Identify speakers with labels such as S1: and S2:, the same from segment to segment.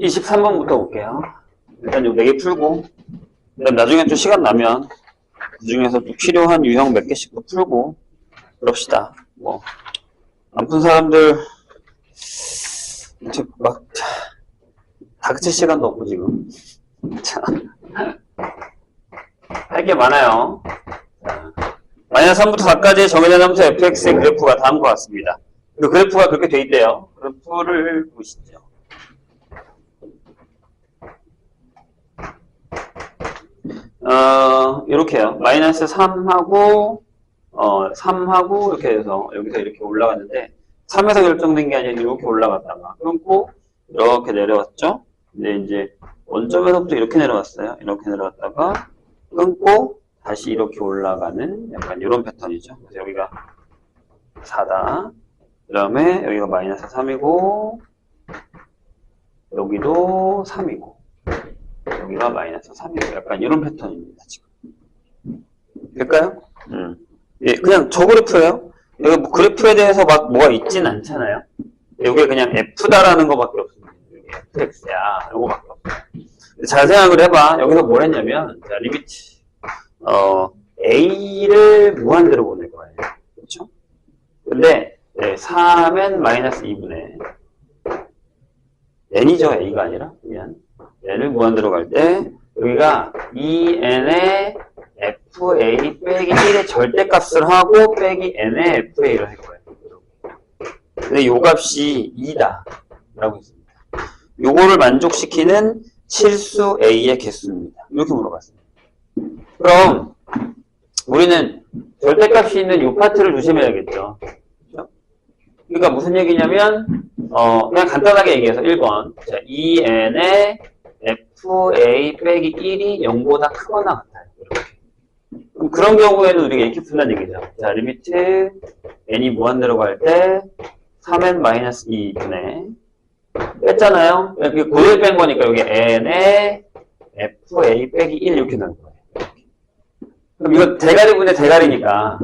S1: 23번부터 볼게요. 일단 요 4개 풀고, 그다음 나중에 또 시간 나면, 그 중에서 또 필요한 유형 몇 개씩 또 풀고, 그럽시다. 뭐, 안 푼 사람들, 이제 막, 다그칠 시간도 없고, 지금. 자, 할게 많아요. 자, 마이너스 3부터 4까지 정해진 함수 fx의 그래프가 다음과 같습니다. 그 그래프가 그렇게 돼 있대요. 그래프를 보시죠. 어, 이렇게요. 마이너스 3하고, 어, 3하고, 이렇게 해서, 여기서 이렇게 올라갔는데, 3에서 결정된 게 아니라 이렇게 올라갔다가, 끊고, 이렇게 내려왔죠? 근데 이제, 원점에서부터 이렇게 내려왔어요. 이렇게 내려왔다가, 끊고, 다시 이렇게 올라가는 약간 이런 패턴이죠. 그래서 여기가 4다. 그 다음에 여기가 마이너스 3이고, 여기도 3이고, 여기가 마이너스 3이고, 약간 이런 패턴입니다, 지금. 될까요? 음. 예, 그냥 저 그래프예요. 여기 뭐 그래프에 대해서 막 뭐가 있진 않잖아요. 여기 그냥 F다라는 거밖에 없습니다. FX야. 요거밖에 없어요. 잘 생각을 해봐. 여기서 뭘 했냐면, 자, 리미트. 어, A를 무한대로 보낼 거예요. 그렇죠? 근데, 네, 3n 마이너스 2분의 n이죠, a가 아니라. 미안. N을 무한대로 갈 때, 여기가 2n의 fa 빼기 1의 절대값을 하고 빼기 n의 fa를 할 거예요. 근데 요 값이 2다. 라고 했습니다. 요거를 만족시키는 실수 a의 개수입니다. 이렇게 물어봤습니다. 그럼 우리는 절대값이 있는 이 파트를 조심해야겠죠. 그렇죠? 그러니까 무슨 얘기냐면 어 그냥 간단하게 얘기해서 1번 자, 2n의 fa 빼기 1이 0보다 크거나 같아요. 이렇게. 그런 경우에는 우리가 이렇게 푼다는 얘기죠. 자 리미트 n이 무한대로 갈 때 3n 마이너스 2 분의 뺐잖아요. 여기 고를 뺀 거니까 여기 n의 fa 빼기 1 이렇게 나올 거예요. 그럼 이거 대가리분의 대가리니까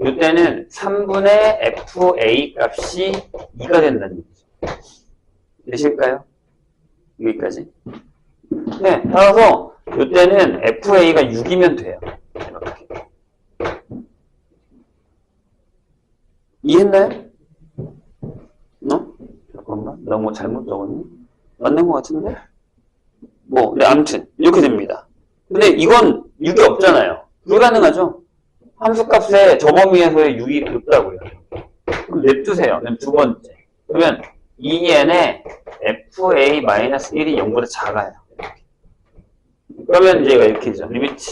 S1: 이때는 3분의 fa 값이 2가 된다는 얘기죠. 되실까요? 여기까지. 네, 따라서 이때는 fa가 6이면 돼요. 이렇게. 이해했나요? 너? 잠깐만, 나뭐 잘못 적었니? 맞는 것 같은데? 뭐, 네, 아무튼 이렇게 됩니다. 근데 이건 6이 없잖아요. 불가능하죠? 함수값에 저 범위에서의 6이 없다고요. 그럼 냅두세요. 두 번째. 그러면 2n의 fa-1이 0보다 작아요. 그러면 이제 이렇게죠. 리미트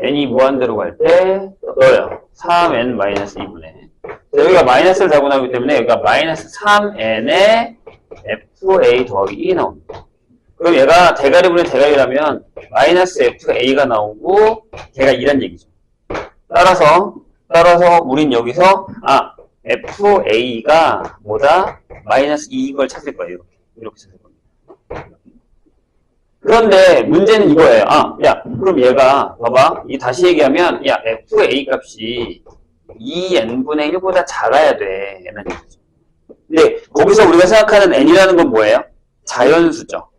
S1: n이 무한대로 갈때 넣어요. 3n-2분의 여기가 마이너스를 잡고 나오기 때문에 여기가 마이너스 3n의 fa 더하기 1이 나옵니다. 그럼 얘가 대가리분의 대가리라면 마이너스 f가 a가 나오고 걔가 2란 얘기죠. 따라서 따라서 우린 여기서 아 fa가 뭐다 마이너스 2인 걸 찾을 거예요. 이렇게 이렇게 찾을 겁니다. 그런데 문제는 이거예요. 아, 야, 그럼 얘가 봐봐. 이 다시 얘기하면 야 fa 값이 2n분의 1보다 작아야 돼. 라는 얘기죠. 근데 거기서 우리가 생각하는 n이라는 건 뭐예요? 자연수죠.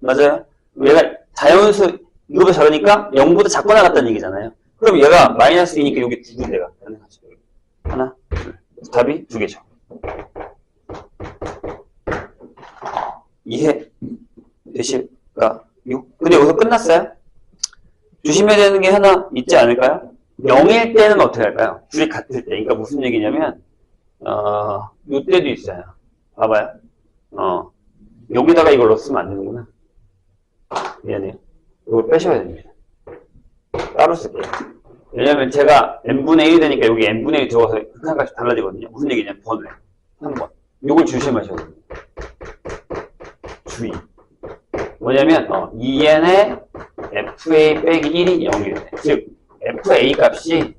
S1: 맞아요? 얘가 자연수 이거보다 작으니까 0보다 작거나 같다는 얘기잖아요. 그럼 얘가 마이너스 2니까 여기 두 군데가 가능하죠. 하나, 둘. 답이 두 개죠. 이해 되실까요? 근데 여기서 끝났어요? 조심해야 되는 게 하나 있지 않을까요? 0일 때는 어떻게 할까요? 둘이 같을 때. 그러니까 무슨 얘기냐면, 어, 요 때도 있어요. 봐봐요. 어, 여기다가 이걸 넣었으면 안 되는구나. 미안해요. 이걸 빼셔야 됩니다. 따로 쓸게요. 왜냐면 제가 n분의 1이 되니까 여기 n분의 1 들어가서 극한값이 달라지거든요. 무슨 얘기냐면 번호에. 한 번. 요걸 조심하셔야 됩니다. 주의. 뭐냐면, 어, 2n의 fa 빼기 1이 0일 때. 즉, fa 값이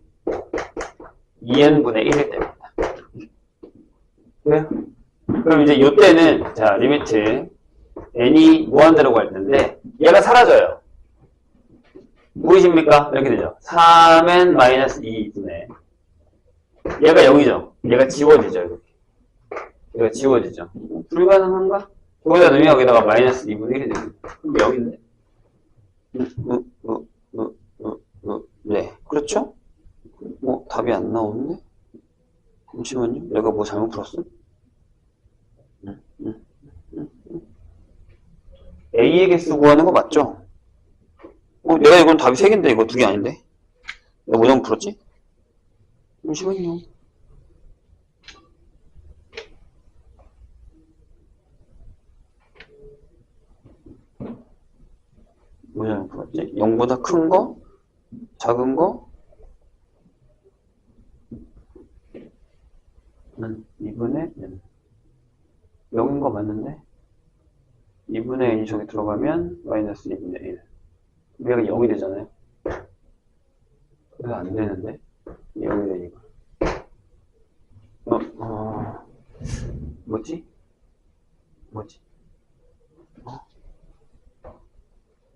S1: 2n분의 1일 때입니다. 그래요? 그럼 이제 요때는, 자, 리미트. n이 무한대로 갈 텐데, 얘가 사라져요. 보이십니까? 이렇게 되죠. 3n 마이너스 2분의 얘가 0이죠. 얘가 지워지죠. 이렇게. 얘가 지워지죠. 불가능한가? 거기다 넣으면 여기다가 마이너스 2분의 1이 됩니다. 그럼 0인데? 음, 음, 음, 음, 음, 음. 네, 그렇죠? 어, 답이 안 나오는데? 잠시만요. 내가 뭐 잘못 풀었어? 개수 구하는 거 맞죠? 어, 내가 이건 답이 3개인데 이거 2개 아닌데? 내가 뭐 잘못 풀었지? 잠시만요. 뭐 잘못 풀었지? 0보다 큰 거? 작은 거? 는 2분의 n 0인 거 맞는데? 2분의 n이 저기 들어가면 마이너스 2분의 1 얘가 0이 되잖아요 그래서 안 되는데 0이 되니까 어, 어 뭐지? 뭐지? 어?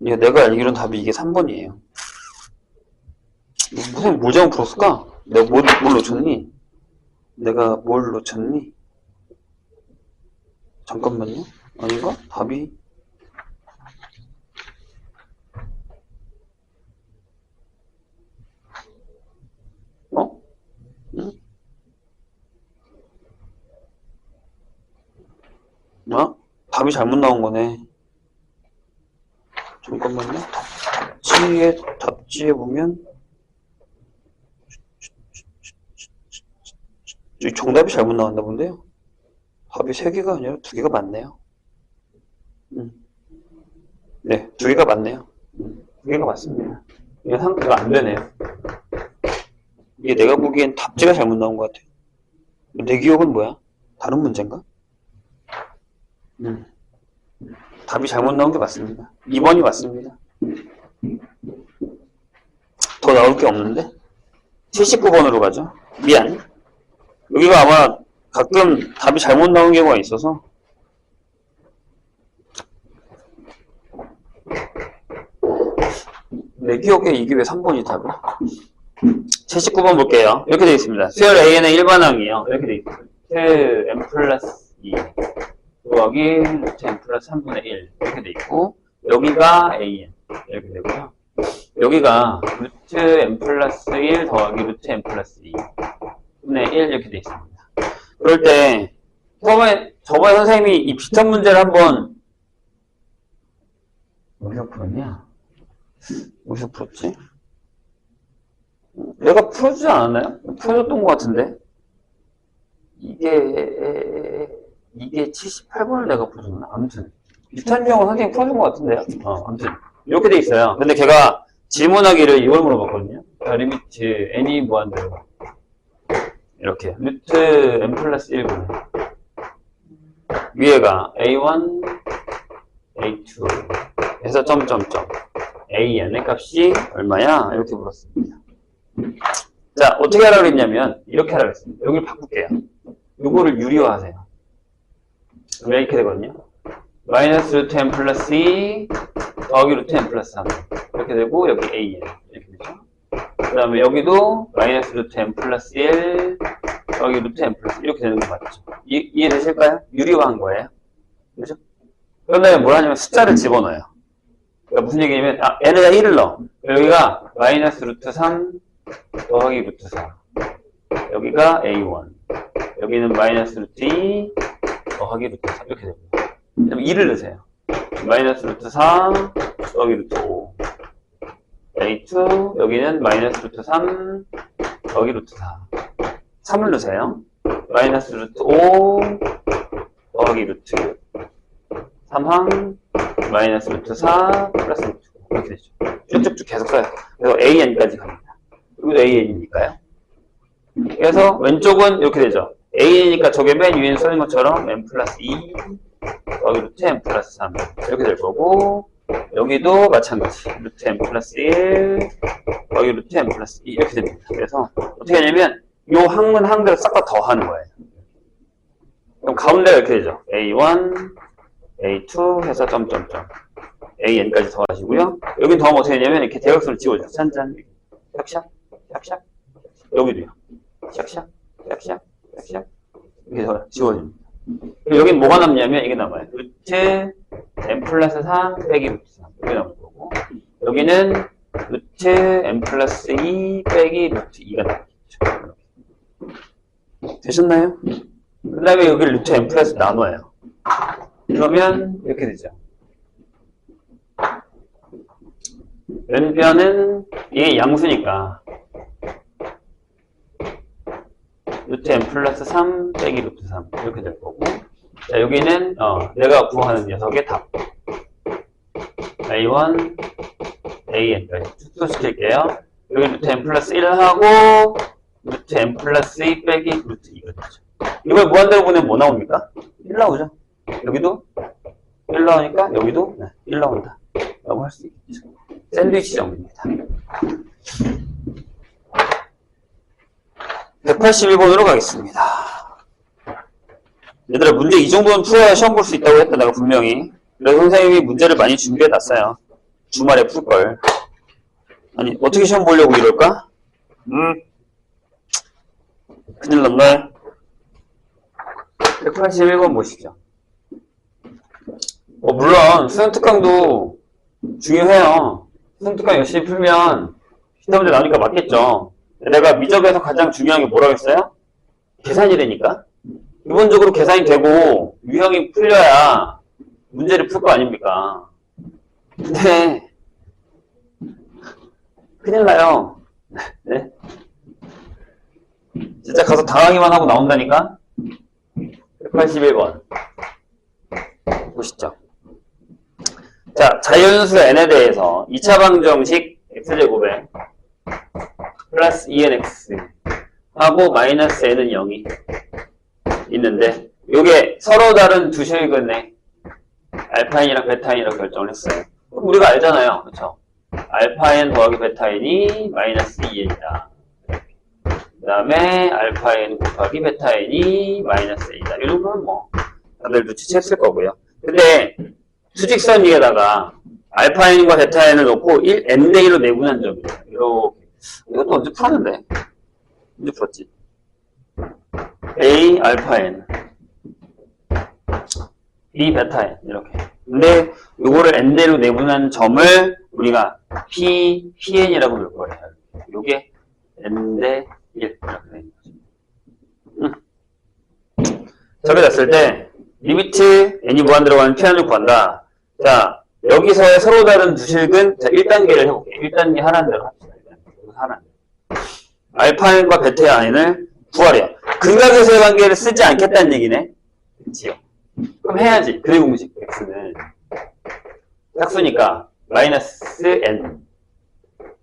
S1: 야, 내가 알기로는 답이 이게 3번이에요 무슨 뭘 잘못 풀었을까? 내가 뭘, 뭘 놓쳤니? 내가 뭘 놓쳤니? 잠깐만요. 아닌가? 답이 어? 응? 어? 답이 잘못 나온 거네. 잠깐만요. 답지에 답지에 보면 이 정답이 잘못 나왔나 본데요. 답이 3개가 아니라 2개가 맞네요. 음. 네, 2개가 맞네요. 음, 2개가 맞습니다. 이게 상태가 안 되네요. 이게 내가 보기엔 답지가 잘못 나온 것 같아요. 내 기억은 뭐야? 다른 문제인가? 음. 답이 잘못 나온 게 맞습니다. 2번이 맞습니다. 더 나올 게 없는데? 79번으로 가죠. 미안. 여기가 아마 가끔 답이 잘못 나온 경우가 있어서 내 기억에 이게 왜 3번이 답이야? 79번 볼게요. 이렇게 되어 있습니다. 수열 AN의 일반항이에요. 이렇게 되어 있어요. 루트 M 플러스 2 더하기 루트 플러스 3분의 1 이렇게 되어 있고 여기가 AN 이렇게 되고요. 여기가 루트 M 플러스 1 더하기 루트 M 플러스 2 분의 1 이렇게 되어 있습니다. 그럴 때 저번에 저번에 선생님이 이 비슷한 문제를 한번 어디서 풀었냐? 어디서 풀었지? 내가 풀어주지 않았나요? 풀어줬던 것 같은데 이게 이게 78번을 내가 풀어줬나? 아무튼. 경우 선생님 풀어준 것 같은데요? 어, 아무튼. 이렇게 돼 있어요. 근데 걔가 질문하기를 이걸 물어봤거든요. 자, 리미트 n이 무한대로 이렇게. 루트 n 플러스 1분 위에가 a1 a2 해서 점점점. An의 값이 얼마야? 이렇게 물었습니다. 자 어떻게 하라고 했냐면 이렇게 하라고 했습니다. 여기를 바꿀게요. 요거를 유리화하세요 그러면 이렇게 되거든요 마이너스 루트 n 플러스 2 더하기 루트 n 플러스 3 이렇게 되고 여기 an 이렇게 되죠 그 다음에 여기도 마이너스 루트 n 플러스 1 여기 루트 n 플러스 이렇게 되는 거 맞죠? 이, 이해되실까요? 유리화한 거예요. 그죠? 그런 다음에 뭘 하냐면 숫자를 집어넣어요. 그러니까 무슨 얘기냐면 아, n에다 1을 넣어. 여기가 마이너스 루트 3 더하기 루트 4 여기가 a1 여기는 마이너스 루트 2 더하기 루트 4 이렇게 됩니다. 그다음에 2를 넣으세요. 마이너스 루트 4 더하기 루트 5 a2 여기는 마이너스 루트 3 더하기 루트 4 3을 넣으세요. 마이너스 루트 5 더하기 루트 3항 마이너스 루트 4 플러스 루트 5 이렇게 되죠. 쭉쭉쭉 계속 써요. 그래서 AN까지 갑니다. 여기도 AN이니까요. 그래서 왼쪽은 이렇게 되죠. AN이니까 저게 맨 위에 써있는 것처럼 n 플러스 2 더하기 루트 n 플러스 3 이렇게 될 거고 여기도 마찬가지 루트 n 플러스 1 더하기 루트 n 플러스 2 이렇게 됩니다. 그래서 어떻게 하냐면 요 항문 항대로 싹다 더하는 거예요. 그럼 가운데가 이렇게 되죠. A1, A2 해서 점점점 AN까지 더하시고요. 여기 더하면 어떻게 되냐면 이렇게 대각선을 지워줘요. 짠짠 샥샥 샥샥 여기도요. 샥샥 샥샥 이렇게 더 지워집니다. 그리고 여긴 뭐가 남냐면 이게 남아요. 루트 n 플러스 3 빼기 루트 3 이게 남을 거고 여기는 루트 n 플러스 2 빼기 루트 2가 남겠죠. 되셨나요? 그 다음에 여기 루트 n 플러스 나눠요. 그러면 이렇게 되죠. 왼변은 이게 양수니까 루트 n 플러스 3 빼기 루트 3 이렇게 될 거고. 자 여기는 어, 내가 구하는 녀석의 답. a1 an까지 축소시킬게요. 여기 루트 n 플러스 1하고 루트 n 플러스 2 빼기 루트 2가 되죠. 이걸 무한대로 보내면 뭐 나옵니까? 1 나오죠. 여기도 1 나오니까 여기도 네, 1 나온다. 라고 할 수 있겠죠. 샌드위치 정리입니다 181번으로 가겠습니다. 얘들아, 문제 이 정도는 풀어야 시험 볼 수 있다고 했다, 내가 분명히. 그래서 선생님이 문제를 많이 준비해 놨어요. 주말에 풀 걸. 아니, 어떻게 시험 보려고 이럴까? 음. 큰일 났네. 181번 보시죠. 어, 물론, 수능특강도 중요해요. 수능특강 열심히 풀면 시험 문제 나오니까 맞겠죠. 내가 미적에서 가장 중요한 게 뭐라고 했어요? 계산이 되니까. 기본적으로 계산이 되고 유형이 풀려야 문제를 풀 거 아닙니까? 근데 큰일 나요. 네? 진짜 가서 당하기만 하고 나온다니까? 181번 보시죠. 자, 자연수 n에 대해서 2차 방정식 x제곱에 플러스 2nx 하고 마이너스 n은 0이 있는데 요게 서로 다른 두 실근에 알파인이랑 베타인이라고 결정을 했어요. 그럼 우리가 알잖아요. 그쵸? 알파인 더하기 베타인이 마이너스 2n이다. 그 다음에 알파인 곱하기 베타인이 마이너스 n이다. 이 정도는 뭐 다들 눈치챘을 거고요. 근데 수직선 위에다가 알파인과 베타인을 놓고 1, n대1로 내분한 점이에요. 이렇게 이것도 언제 풀었는데? 언제 풀었지? A 알파 N B 베타 N 이렇게. 근데 요거를 N대로 내분한 점을 우리가 P, PN이라고 부를 거예요. 요게 N대 1 이렇게 되는 거죠. 음. 저게 됐을 때 리미트 N이 무한 들어가는 PN을 구한다. 자, 여기서의 서로 다른 두 실근 자, 1단계를 해볼게요. 1단계 하라는 대로 합시다. 하나. 알파인과 베타의 아인을 구하래요. 근각에서의 관계를 쓰지 않겠다는 얘기네. 그치요? 그럼 해야지. 그의 공식 x는 짝수니까 마이너스 n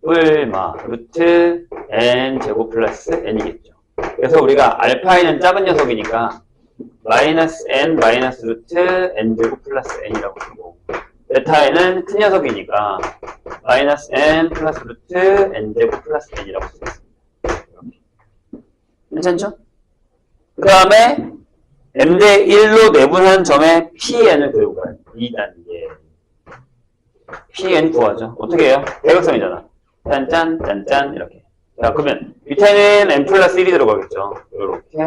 S1: 뿔마 루트 n 제곱 플러스 n이겠죠. 그래서 우리가 알파인은 작은 녀석이니까 마이너스 n 마이너스 루트 n 제곱 플러스 n이라고 쓰고 베타에는 큰 녀석이니까 마이너스 n 플러스 루트 n 제곱 플러스 n이라고 쓰겠습니다. 괜찮죠? 그 다음에 n대 1로 내분한 점에 pn을 그리고 가요. 2단계. pn 구하죠. 어떻게 해요? 대각선이잖아. 짠짠 짠짠 이렇게. 자 그러면 밑에는 n 플러스 1이 들어가겠죠. 이렇게.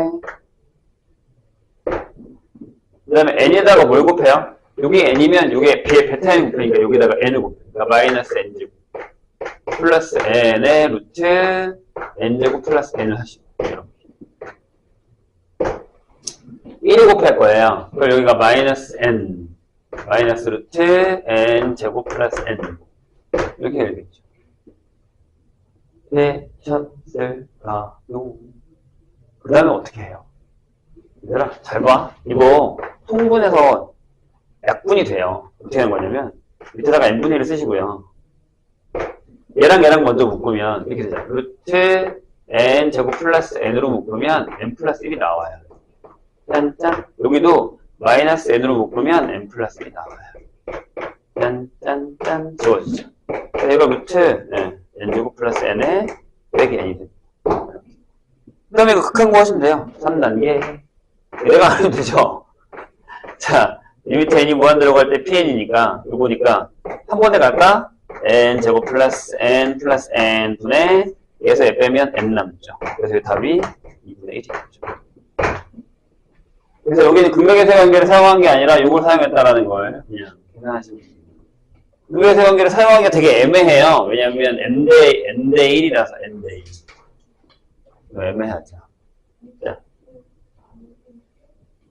S1: 그 다음에 n에다가 뭘 곱해요? 여기 n이면 여기 베타 n 곱하니까 여기다가 n을 곱해요. 그러니까 마이너스 n 제곱 플러스 n의 루트 n 제곱 플러스 n을 하시고 이렇게 1이 곱할 거예요. 그럼 여기가 마이너스 n 마이너스 루트 n 제곱 플러스 n 이렇게 되겠죠. 되셨을까요? 그 다음에 어떻게 해요? 얘들아 잘 봐. 이거 통분해서 약분이 돼요. 어떻게 하는 거냐면 밑에다가 n분의 1을 쓰시고요. 얘랑 얘랑 먼저 묶으면 이렇게 되잖아요. 루트 n 제곱 플러스 n으로 묶으면 n 플러스 1이 나와요. 짠짠. 여기도 마이너스 n으로 묶으면 n 플러스 1이 나와요. 짠짠짠. 지워지죠. 얘가 루트 네, n 제곱 플러스 n에 빼기 n이 됩니다. 그 다음에 이거 극한 거 하시면 돼요. 3단계. 얘가 안 해도 되죠. 자, 이 밑에 n이 무한 들어갈 때 pn이니까 요거니까 한 번에 갈까? n 제곱 플러스 n 플러스 n 분의 얘에서 얘 빼면 n 남죠. 그래서 이 답이 2분의 1이겠죠. 그래서 여기는 극력의 세 관계를 사용한 게 아니라 이걸 사용했다라는 걸 그냥 계산하시면 됩니다. 극력의 세 관계를 사용하기가 되게 애매해요. 왜냐하면 n 대 n 대 1이라서 n 대 1. 이거 애매하죠. 자.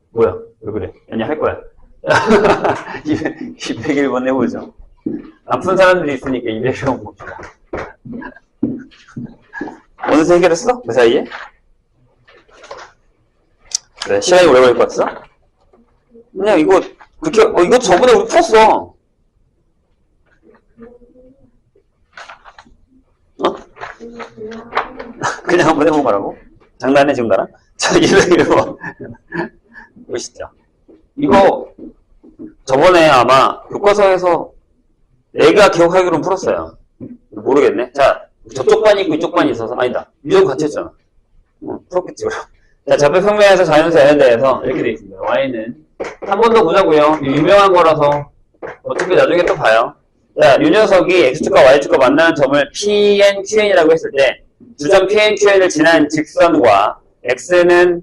S1: 뭐야? 왜 그래? 아니 할 거야. 201번 해보죠. 아픈 사람들이 있으니까 201번 봅시다. 어느새 해결했어? 그 사이에? 그래, 시간이 오래 걸릴 것 같았어? 그냥 이거, 그렇게, 어, 이것도 저번에 우리 풀었어. 어? 그냥 한번 해보고 가라고? 장난해, 지금 나랑? 자, 201번. 보시죠. 이거, 저번에 아마 교과서에서 내가 기억하기로는 풀었어요. 모르겠네. 자, 저쪽 반이 있고 이쪽 반이 있어서, 아니다. 유형 같이 했잖아. 어, 풀었겠지, 그럼. 자, 좌표평면에서 자연수 n에 대해서 이렇게 되어 있습니다. y는 한 번 더 보자고요. 유명한 거라서 어차피 나중에 또 봐요. 자, 이 녀석이 x축과 y축과 만나는 점을 pn, qn이라고 했을 때 주점 pn, qn을 지난 직선과 x는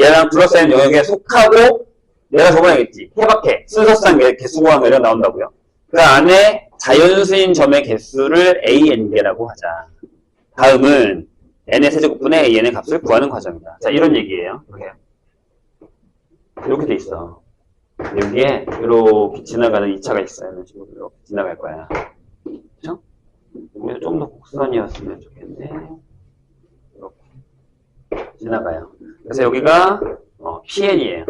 S1: 얘랑 둘러싸인 영역에 속하고 내가 저번에 얘기했지. 해박해. 순서상 개- 개수 구하면 이런 나온다고요. 그 안에 자연수인 점의 개수를 an개라고 하자. 다음은 n의 세제곱분의 an의 값을 구하는 과정이다. 자, 이런 얘기예요. 이렇게. 이렇게 돼 있어. 여기에 이렇게 지나가는 2차가 있어요. 이런 식으로 이렇게 지나갈 거야. 그죠? 여기서 좀 더 곡선이었으면 좋겠네. 이렇게 지나가요. 그래서 여기가 어, PN이에요.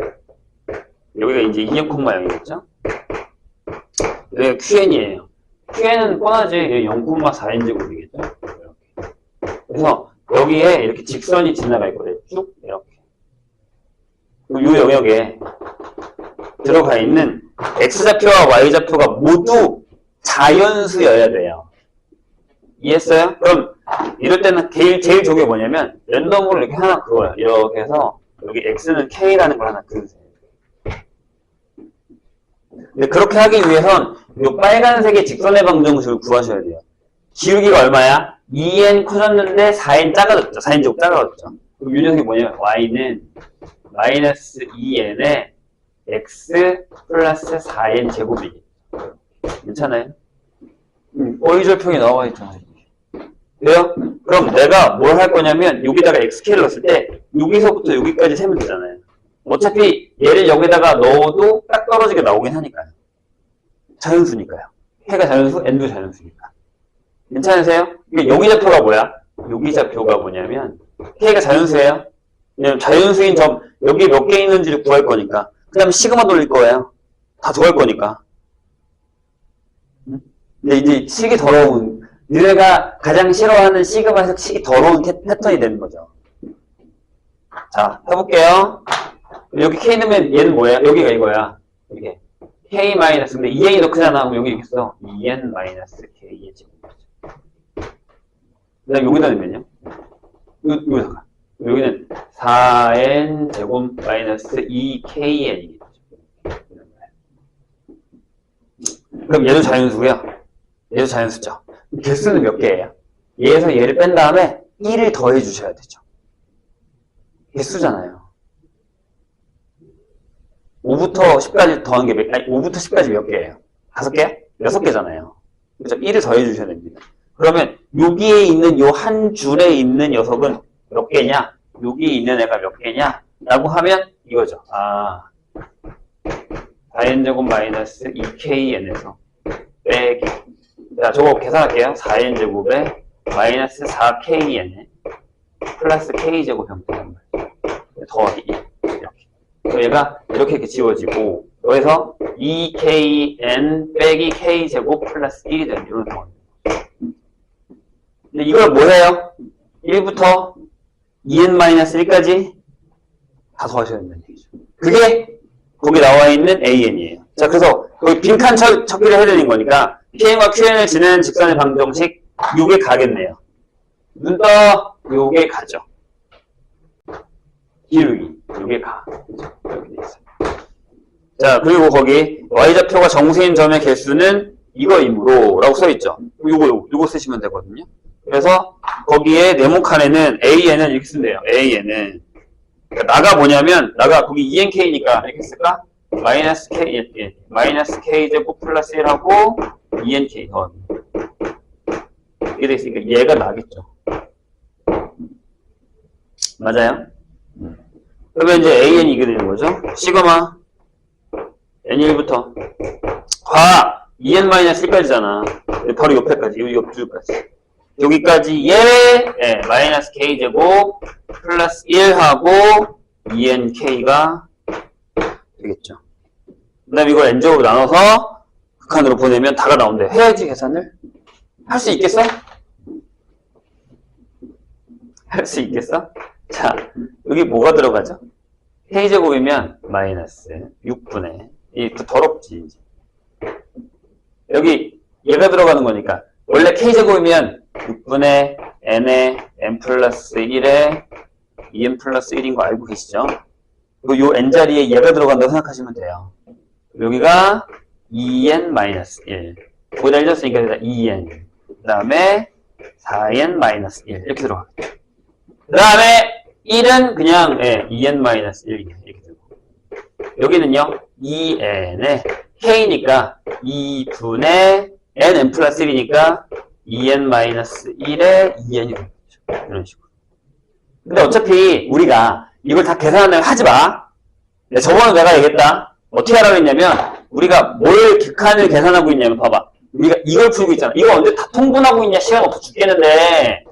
S1: 여기가 이제 2형 콤마 0이겠죠? 여기가 QN이에요. QN은 뻔하지. 0,4n 제곱이겠죠? 이렇게. 그래서 여기에 이렇게 직선이 지나가 있거든요. 쭉 이렇게. 그리고 이 영역에 들어가 있는 x좌표와 y좌표가 모두 자연수여야 돼요. 이해했어요? 그럼 이럴 때는 제일, 제일 좋은 게 뭐냐면 랜덤으로 이렇게 하나 그어요. 이렇게 해서 여기 x는 k라는 걸 하나 그으세요. 근데 그렇게 하기 위해선 이 빨간색의 직선의 방정식을 구하셔야 돼요. 기울기가 얼마야? 2n 커졌는데 4n 작아졌죠. 4n 제곱 작아졌죠. 그럼 이 녀석이 뭐냐면 y는 마이너스 2n에 x 플러스 4n 제곱이겠죠. 괜찮아요? 음, 어이절평이 나와 있잖아요. 돼요? 그럼 내가 뭘 할 거냐면 여기다가 xk를 넣었을 때 여기서부터 여기까지 세면 되잖아요. 어차피 얘를 여기다가 넣어도 딱 떨어지게 나오긴 하니까요. 자연수니까요. 해가 자연수, n도 자연수니까. 괜찮으세요? 이게 좌표가 뭐야? 좌표가 뭐냐면 k가 자연수예요. 왜냐면 자연수인 점 여기 몇 개 있는지를 구할 거니까. 그 다음에 시그마 돌릴 거예요. 다 더할 거니까. 응? 근데 이제 식이 더러운 너네가 가장 싫어하는 시그마에서 식이 더러운 캐- 패턴이 되는 거죠. 자, 해볼게요. 여기 K 넣으면 얘는 뭐야? 여기가 이거야. 이게 K 마이너스 근데 2n이 더 크잖아. 그럼 여기 이렇게 써. 2n 마이너스 K의 제곱. 그다음 여기다 넣으면요. 요, 여기다가 여기는 4n 제곱 마이너스 2kn이겠죠. 그럼 얘도 자연수고요. 얘도 자연수죠. 개수는 몇 개예요? 얘에서 얘를 뺀 다음에 1을 더해 주셔야 되죠. 개수잖아요. 5부터 10까지 더한 게 몇, 아니, 5부터 10까지 몇 개예요? 5개? 6개잖아요. 그죠? 1을 더해 주셔야 됩니다. 그러면 여기에 있는 요 한 줄에 있는 녀석은 몇 개냐? 여기 있는 애가 몇 개냐? 라고 하면 이거죠. 아, 4n제곱 마이너스 2kn에서 빼기. 자, 저거 계산할게요. 4n제곱에 마이너스 4kn에 플러스 k제곱 형태란 말이에요. 더하기 1. 그럼 얘가 이렇게 이렇게 지워지고 여기서 2kn 빼기 k제곱 플러스 1이 되는 이런 상황. 근데 이걸 뭐 해요? 1부터 2n-1까지 다 더하셔야 된다는 얘기죠. 그게 거기 나와 있는 an이에요. 자, 그래서 여기 빈칸 쳐, 척기를 해드린 거니까 pn과 qn을 지는 직선의 방정식 요게 가겠네요. 눈 떠, 요게 가죠. 기울기, 요게 가. 이렇게 돼 있어요. 자, 그리고 거기 y좌표가 정수인 점의 개수는 이거이므로 라고 써있죠. 요거, 요거, 쓰시면 되거든요. 그래서 거기에 네모칸에는 a에는 이렇게 쓴대요. a에는 그러니까 나가 뭐냐면, 나가 거기 ENK니까, 이렇게 쓸까? 마이너스 K, 예, 예. 마이너스 K제곱 플러스 1하고, ENK 더하기. 이게 돼 있으니까 얘가 나겠죠. 맞아요? 그러면 이제 AN이 이게 되는 거죠? 시그마 N1부터 과 2n-1까지잖아. 바로 옆에까지, 요 옆줄까지. 여기까지 얘 예, 마이너스 K제곱 플러스 1하고 2nk가 되겠죠. 그 다음에 이걸 n제곱 나눠서 극한으로 보내면 다가 나온대. 해야지 계산을? 할 수 있겠어? 할 수 있겠어? 자, 여기 뭐가 들어가죠? K제곱이면 마이너스 6분의 이또 더럽지 이제. 여기 얘가 들어가는 거니까 원래 K제곱이면 6분의 N의 N 플러스 1에 2N 플러스 1인 거 알고 계시죠? 그리고 요 N자리에 얘가 들어간다고 생각하시면 돼요. 여기가 2N 마이너스 1 거기다 1 줬으니까 여기다 2N 그 다음에 4N 마이너스 1 이렇게 들어가겠죠. 그 다음에 1은 그냥 예, 2N 마이너스 1 이렇게 들고 여기는요 2N에 K니까 2분의 Nn 플러스 1이니까 2N 마이너스 1에 2N이 되겠죠. 이런 식으로. 근데 어차피 우리가 이걸 다 계산을 하지 마. 저번에 내가 얘기했다. 어떻게 하라고 했냐면 우리가 뭘 극한을 계산하고 있냐면 봐봐. 우리가 이걸 풀고 있잖아. 이거 언제 다 통분하고 있냐 시간 없어 죽겠는데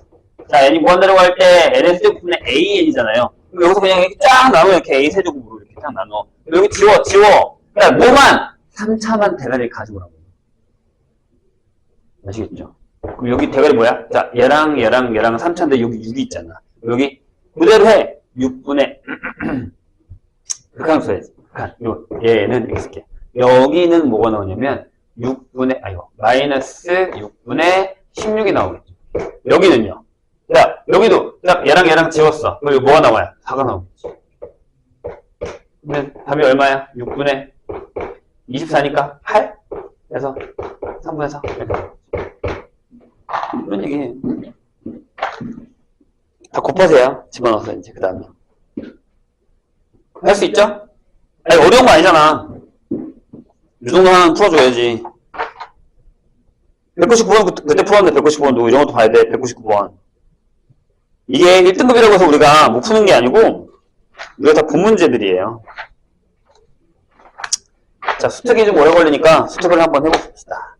S1: 자 n이 무한대로 갈 때 n의 세제곱분의 an이잖아요. 그럼 여기서 그냥 이렇게 쫙 나눠 이렇게 a 세제곱으로 이렇게 쫙 나눠. 여기 지워 지워. 그러니까 뭐만 3차만 대가리를 가지고 오라고. 아시겠죠? 그럼 여기 대가리 뭐야? 자 얘랑 얘랑 얘랑 3차인데 여기 6이 있잖아. 여기 그대로 해. 6분의 극한 써야지. 극한. 요 얘는 이렇게 쓸게. 여기는 뭐가 나오냐면 6분의 아이고 마이너스 6분의 16이 나오겠죠. 여기는요. 딱 얘랑 얘랑 지웠어. 그럼 여기 뭐가 나와요? 4가 나오겠지. 그러면 답이 얼마야? 6분의 24니까 8? 그래서 3분의 4 이런 얘기예요. 다 곱하세요. 집어넣어서 이제 그 다음에 할 수 있죠? 아니 어려운 거 아니잖아. 이 정도 하나는 풀어줘야지. 199번 그때 풀었는데 199번도 이런 것도 봐야 돼. 199번. 이게 1등급이라고 해서 우리가 못 푸는 게 아니고 이거 다 본문제들이에요. 자 수특이 좀 오래 걸리니까 수특을 한번 해봅시다.